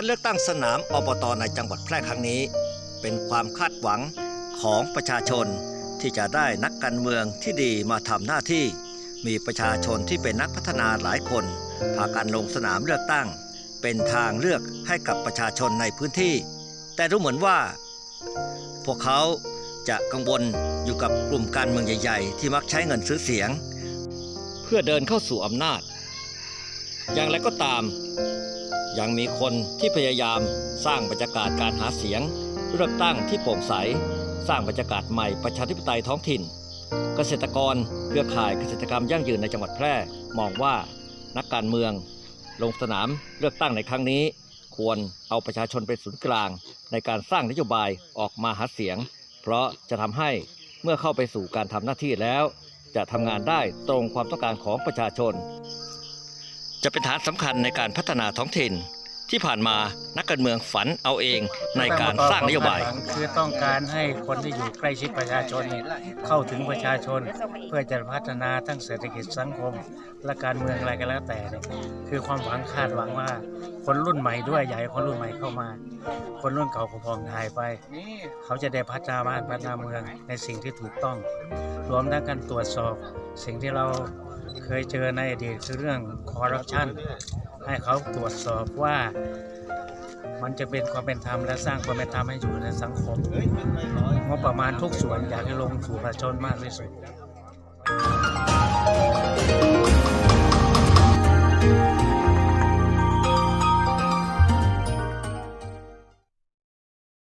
การเลือกตั้งสนามอบตในจังหวัดแพร่ครั้งนี้ เป็นความคาดหวังของประชาชนที่จะได้นักการเมืองที่ดีมาทำหน้าที่ มีประชาชนที่เป็นนักพัฒนาหลายคนพากันลงสนามเลือกตั้ง เป็นทางเลือกให้กับประชาชนในพื้นที่ แต่ดูเหมือนว่า พวกเขาจะกังวลอยู่กับกลุ่มการเมืองใหญ่ ๆ ที่มักใช้เงินซื้อเสียง เพื่อเดินเข้าสู่อำนาจ อย่างไรก็ตาม ยังมีคนที่พยายามสร้างบรรยากาศการหาเสียงเลือกตั้งที่โปร่งใส สร้างบรรยากาศใหม่ประชาธิปไตยท้องถิ่น เกษตรกรเครือข่ายเกษตรกรรมยั่งยืนในจังหวัดแพร่มองว่านักการเมือง ลงสนามเลือกตั้งในครั้งนี้ ควรเอาประชาชนเป็นศูนย์กลาง ในการสร้างนโยบายออกมาหาเสียง เพราะจะทำให้เมื่อเข้าไปสู่การทำหน้าที่แล้ว จะทำงานได้ตรงความต้องการของประชาชน จะเป็นฐานสำคัญในการพัฒนาท้องถิ่น ที่ผ่านมานักการเมืองฝันเอาเองในการสร้างนโยบาย คือต้องการให้คนที่อยู่ใกล้ชิดประชาชนเนี่ยเข้าถึงประชาชน เพื่อจะพัฒนาทั้งเศรษฐกิจสังคม และการเมืองอะไรก็แล้วแต่เนี่ยคือความหวังคาดหวังว่า คนรุ่นใหม่ด้วยอยากให้คนรุ่นใหม่เข้ามา คนรุ่นเก่าก็พองหายไป เขาจะได้พัฒนาบ้านพัฒนาเมืองในสิ่งที่ถูกต้อง รวมทั้งการตรวจสอบสิ่งที่เรา เคยเจอในอดีตคือเรื่องคอร์รัปชันให้เขาตรวจสอบว่ามันจะเป็นความเป็นธรรมและสร้างความเป็นธรรมให้อยู่ในสังคมงบประมาณทุกส่วนอยากให้ลงสู่ประชาชนมากที่สุด